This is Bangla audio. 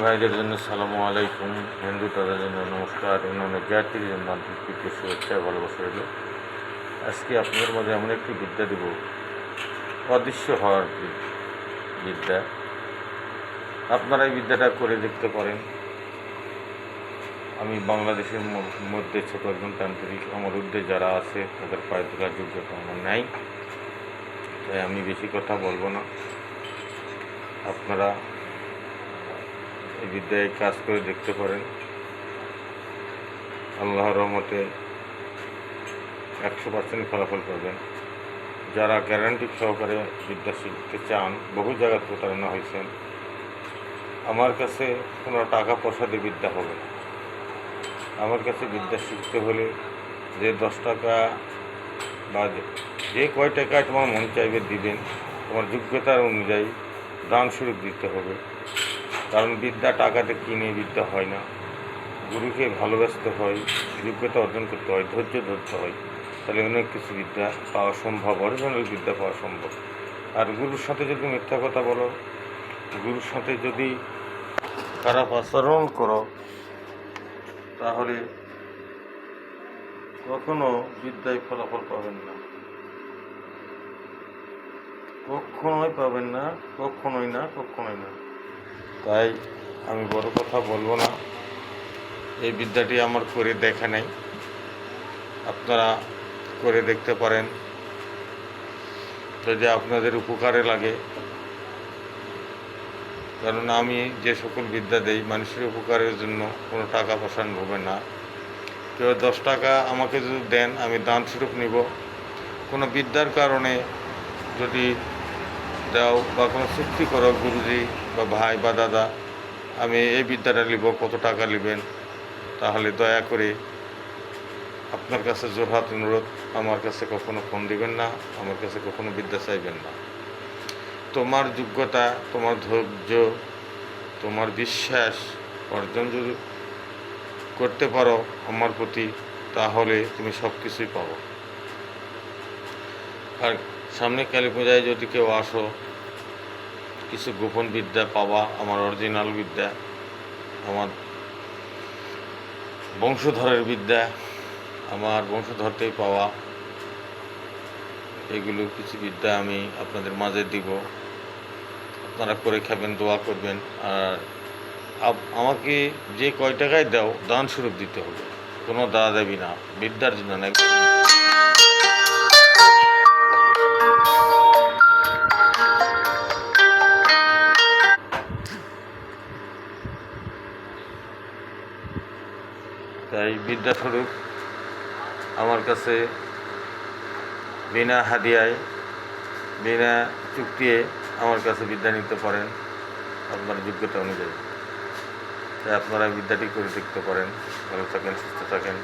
ভাইদের জন্য সালামু আলাইকুম। হিন্দু তাদের জন্য নমস্কার। অন্যান্য জাতির জন্য আন্তরিক প্রীতি, শুভেচ্ছা, ভালোবাসা রইল। আজকে আপনাদের মাঝে এমন একটি বিদ্যা দেব। অদৃশ্য হওয়ার বিদ্যা। আপনারা এই বিদ্যাটা করে দেখতে পারেন। আমি বাংলাদেশের মধ্যে ছোট একজন তান্ত্রিক। আমার ঊর্ধ্বে যারা আছে, তাদের পায়ে তোলার যোগ্যতা আমার নাই। তাই আমি বেশি কথা বলব না। আপনারা এই বিদ্যায় কাজ করে দেখতে পারেন। আল্লাহর রহমতে একশো পার্সেন্ট ফলাফল পাবেন। যারা গ্যারান্টি সহকারে বিদ্যা শিখতে চান, বহু জায়গায় প্রতারণা হয়েছেন। আমার কাছে কোনো টাকা পয়সা দিয়ে বিদ্যা হবে না। আমার কাছে বিদ্যা শিখতে হলে যে দশ টাকা বা যে- যে কয় টাকায় তোমার মন চাইবে দিবেন, তোমার যোগ্যতার অনুযায়ী দান স্বরূপ দিতে হবে। কারণ বিদ্যা টাকাতে কিনে বিদ্যা হয় না। গুরুকে ভালোবাসতে হয় যোগ্যতা অর্জন করতে হয়, ধৈর্য ধরতে হয়, তাহলে অনেক কিছু বিদ্যা পাওয়া সম্ভব, অরিজিনাল বিদ্যা পাওয়া সম্ভব। আর গুরুর সাথে যদি মিথ্যা কথা বলো, গুরুর সাথে যদি খারাপ আচরণ করো, তাহলে কখনো বিদ্যায় ফলাফল পাবেন না। কখনোই পাবেন না, কখনোই না কখনোই না। তাই আমি বড় কথা বলব না। এই বিদ্যাটি আমার করে দেখা নেই। আপনারা করে দেখতে পারেন। যদি আপনাদের উপকারে লাগে। কারণ আমি যে সকল বিদ্যা দেই, মানুষের উপকারের জন্য কোনো টাকা পয়সা নেবে না। কেউ দশ টাকা আমাকে যদি দেন, আমি দান স্বরূপ নিব। কোনো বিদ্যার কারণে যদি দাও বা কোনো চুক্তি করো গুরুজি বা ভাই বা দাদা, আমি এই বিদ্যাটা নিব, কত টাকা নেবেন? তাহলে দয়া করে আপনার কাছে জোরহাত অনুরোধ, আমার কাছে কখনো ফোন দিবেন না, আমার কাছে কখনো বিদ্যা চাইবেন না। তোমার যোগ্যতা, তোমার ধৈর্য, তোমার বিশ্বাস অর্জন যদি করতে পারো আমার প্রতি, তাহলে তুমি সব কিছুই পাবো। আর সামনে কালী পূজায় যদি কেউ আসো, কিছু গোপন বিদ্যা পাওয়া আমার অরিজিনাল বিদ্যা, আমার বংশধরের বিদ্যা, আমার বংশধরতেই পাওয়া, এগুলো কিছু বিদ্যা আমি আপনাদের মাঝে দিব। আপনারা করে খাবেন, দোয়া করবেন, আর আমাকে যে কয় টাকায় দাও দান স্বরূপ দিতে হবে। কোনো দাদা দেবি না, বিদ্যার জন্য না তাই বিদ্যাস্বরূপ আমার কাছে বিনা হাদিয়ায়, বিনা চুক্তিয়ে আমার কাছে বিদ্যা নিতে পারেন আপনার যোগ্যতা অনুযায়ী। তাই আপনারা বিদ্যাটি করে দেখতে পারেন ভালো থাকেন, সুস্থ থাকেন।